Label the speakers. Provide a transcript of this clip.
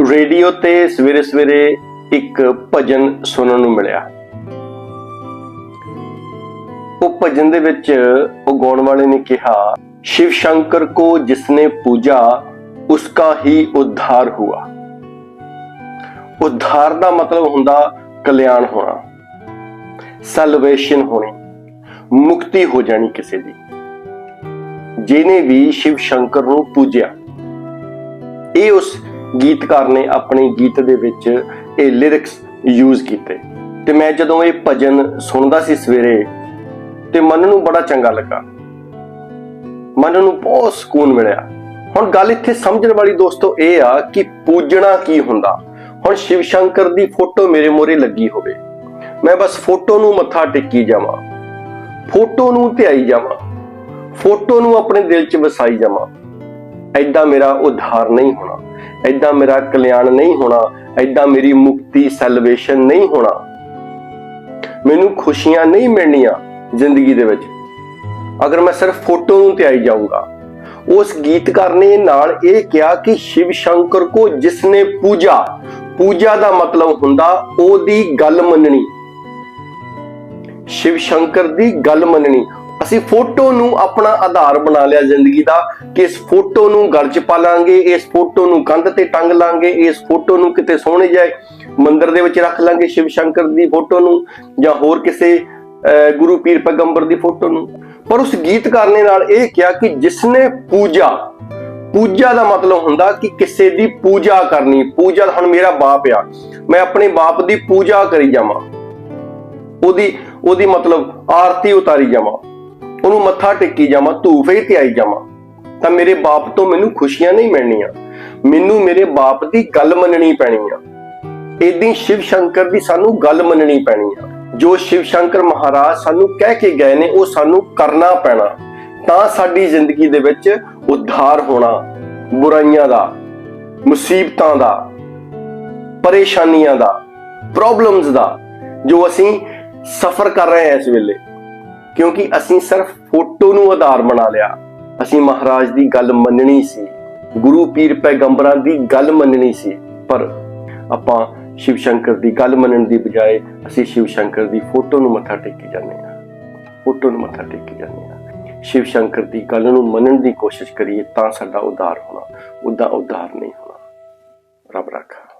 Speaker 1: Radio ਤੇ ਸਵੇਰੇ ਸਵੇਰੇ ਇੱਕ ਭਜਨ ਸੁਣਨ ਨੂੰ ਮਿਲਿਆ। ਉਹ ਭਜਨ ਦੇ ਵਿੱਚ ਉਹ ਗਾਉਣ ਵਾਲੇ ਨੇ ਕਿਹਾ, ਸ਼ਿਵ ਸ਼ੰਕਰ ਕੋ ਜਿਸਨੇ ਪੂਜਾ, ਉਸਕਾ ਹੀ ਉਧਾਰ ਹੁਆ। ਉਧਾਰ ਦਾ ਮਤਲਬ ਹੁੰਦਾ ਕਲਿਆਣ ਹੋਣਾ ਸਲਵੇਸ਼ਨ ਹੋਣੀ, ਮੁਕਤੀ ਹੋ ਜਾਣੀ ਕਿਸੇ ਦੀ। ਜਿਹਨੇ ਵੀ ਸ਼ਿਵ ਸ਼ੰਕਰ ਨੂੰ ਪੂਜਿਆ, ਇਹ ਉਸ ਗੀਤਕਾਰ ਨੇ ਆਪਣੇ ਗੀਤ ਦੇ ਵਿੱਚ ਇਹ ਲਿਰਿਕਸ ਯੂਜ਼ ਕੀਤੇ। ਤੇ ਮੈਂ ਜਦੋਂ ਇਹ ਭਜਨ ਸੁਣਦਾ ਸੀ ਸਵੇਰੇ, ਤੇ ਮਨ ਨੂੰ ਬੜਾ ਚੰਗਾ ਲੱਗਾ। ਮਨ ਨੂੰ ਬਹੁਤ ਸਕੂਨ ਮਿਲਿਆ। ਹੁਣ ਗੱਲ ਇੱਥੇ ਸਮਝਣ ਵਾਲੀ ਦੋਸਤੋ ਇਹ ਆ ਕਿ ਪੂਜਣਾ ਕੀ ਹੁੰਦਾ। ਹੁਣ ਸ਼ਿਵ ਸ਼ੰਕਰ ਦੀ ਫੋਟੋ ਮੇਰੇ ਮੋਰੇ ਲੱਗੀ ਹੋਵੇ। ਮੈਂ ਬਸ ਫੋਟੋ ਨੂੰ ਮੱਥਾ ਟੇਕੀ ਜਾਵਾਂ। ਫੋਟੋ ਨੂੰ ਧਿਆਈ ਜਾਵਾਂ। ਫੋਟੋ ਨੂੰ ਆਪਣੇ ਦਿਲ 'ਚ ਵਸਾਈ ਜਾਵਾਂ। ਐਦਾਂ ਮੇਰਾ ਉਧਾਰ ਨਹੀਂ ਹੋਣਾ। ਐਦਾਂ ਮੇਰਾ ਕਲਿਆਣ ਨਹੀਂ ਹੋਣਾ ਐਦਾਂ ਮੇਰੀ ਮੁਕਤੀ ਸੈਲਵੇਸ਼ਨ ਨਹੀਂ ਹੋਣਾ। ਮੈਨੂੰ ਖੁਸ਼ੀਆਂ ਨਹੀਂ ਮਿਲਣੀਆਂ ਜ਼ਿੰਦਗੀ ਦੇ ਵਿੱਚ। ਅਗਰ ਮੈਂ ਸਿਰਫ ਫੋਟੋ ਨੂੰ ਧਿਆਈ ਜਾਊਂਗਾ, ਉਸ ਗੀਤਕਾਰ ਨੇ ਨਾਲ ਇਹ ਕਿਹਾ ਕਿ ਸ਼ਿਵ ਸ਼ੰਕਰ ਕੋ ਜਿਸਨੇ ਪੂਜਾ ਪੂਜਾ ਦਾ ਮਤਲਬ ਹੁੰਦਾ ਉਹਦੀ ਗੱਲ ਮੰਨਣੀ। ਸ਼ਿਵ ਸ਼ੰਕਰ ਦੀ ਗੱਲ ਮੰਨਣੀ ਅਸੀਂ ਫੋਟੋ ਨੂੰ ਆਪਣਾ ਆਧਾਰ ਬਣਾ ਲਿਆ ਜ਼ਿੰਦਗੀ ਦਾ ਕਿ ਇਸ ਫੋਟੋ ਨੂੰ ਗਲ 'ਚ ਪਾ ਲਾਂਗੇ ਇਸ ਫੋਟੋ ਨੂੰ ਕੰਧ ਤੇ ਟੰਗ ਲਾਂਗੇ ਇਸ ਫੋਟੋ ਨੂੰ ਕਿਤੇ ਸੋਹਣੇ ਜਾਏ ਮੰਦਿਰ ਦੇ ਵਿੱਚ ਰੱਖ ਲਾਂਗੇ ਸ਼ਿਵ ਸ਼ੰਕਰ ਦੀ ਫੋਟੋ ਨੂੰ ਜਾਂ ਹੋਰ ਕਿਸੇ ਅਹ, ਗੁਰੂ ਪੀਰ ਪੈਗੰਬਰ ਦੀ ਫੋਟੋ ਨੂੰ। ਪਰ ਉਸ ਗੀਤਕਾਰ ਨੇ ਨਾਲ ਇਹ ਕਿਹਾ ਕਿ ਜਿਸਨੇ ਪੂਜਾ ਪੂਜਾ ਦਾ ਮਤਲਬ ਹੁੰਦਾ ਕਿ ਕਿਸੇ ਦੀ ਪੂਜਾ ਕਰਨੀ ਪੂਜਾ ਹੁਣ ਮੇਰਾ ਬਾਪ ਆ ਮੈਂ ਆਪਣੇ ਬਾਪ ਦੀ ਪੂਜਾ ਕਰੀ ਜਾਵਾਂ। ਉਹਦੀ ਉਹਦੀ ਮਤਲਬ ਆਰਤੀ ਉਤਾਰੀ ਜਾਵਾਂ। ਉਹਨੂੰ ਮੱਥਾ ਟੇਕੀ ਜਾਵਾਂ, ਧੂਫੇ ਤੇ ਆਈ ਜਾਵਾਂ, ਤਾਂ ਮੇਰੇ ਬਾਪ ਤੋਂ ਮੈਨੂੰ ਖੁਸ਼ੀਆਂ ਨਹੀਂ ਮਿਲਣੀਆਂ। ਮੈਨੂੰ ਮੇਰੇ ਬਾਪ ਦੀ ਗੱਲ ਮੰਨਣੀ ਪੈਣੀ ਆ। ਇਦਾਂ ਸ਼ਿਵ ਸ਼ੰਕਰ ਦੀ ਸਾਨੂੰ ਗੱਲ ਮੰਨਣੀ ਪੈਣੀ ਆ। ਜੋ ਸ਼ਿਵ ਸ਼ੰਕਰ ਮਹਾਰਾਜ ਸਾਨੂੰ ਕਹਿ ਕੇ ਗਏ ਨੇ, ਉਹ ਸਾਨੂੰ ਕਰਨਾ ਪੈਣਾ। ਤਾਂ ਸਾਡੀ ਜ਼ਿੰਦਗੀ ਦੇ ਵਿੱਚ ਉਧਾਰ ਹੋਣਾ, ਬੁਰਾਈਆਂ ਦਾ, ਮੁਸੀਬਤਾਂ ਦਾ, ਪਰੇਸ਼ਾਨੀਆਂ ਦਾ ਪ੍ਰੋਬਲਮਸ ਦਾ, ਜੋ ਅਸੀਂ ਸਫਰ ਕਰ ਰਹੇ ਹਾਂ ਇਸ ਵੇਲੇ। ਕਿਉਂਕਿ ਅਸੀਂ ਸਿਰਫ ਫੋਟੋ ਨੂੰ ਆਧਾਰ ਬਣਾ ਲਿਆ। ਅਸੀਂ ਮਹਾਰਾਜ ਦੀ ਗੱਲ ਮੰਨਣੀ ਸੀ। ਗੁਰੂ ਪੀਰ ਪੈਗੰਬਰਾਂ ਦੀ ਗੱਲ ਮੰਨਣੀ ਸੀ। ਪਰ ਆਪਾਂ ਸ਼ਿਵ ਸ਼ੰਕਰ ਦੀ ਗੱਲ ਮੰਨਣ ਦੀ ਬਜਾਏ ਅਸੀਂ ਸ਼ਿਵ ਸ਼ੰਕਰ ਦੀ ਫੋਟੋ ਨੂੰ ਮੱਥਾ ਟੇਕੀ ਜਾਂਦੇ ਹਾਂ। ਫੋਟੋ ਨੂੰ ਮੱਥਾ ਟੇਕੀ ਜਾਂਦੇ ਹਾਂ। ਸ਼ਿਵ ਸ਼ੰਕਰ ਦੀ ਗੱਲ ਨੂੰ ਮੰਨਣ ਦੀ ਕੋਸ਼ਿਸ਼ ਕਰੀਏ ਤਾਂ ਸਾਡਾ ਉਦਾਰ ਹੋਣਾ ਉਦਾਂ ਉਦਾਰ ਨਹੀਂ ਹੋਣਾ। ਰੱਬ ਰੱਖਾ।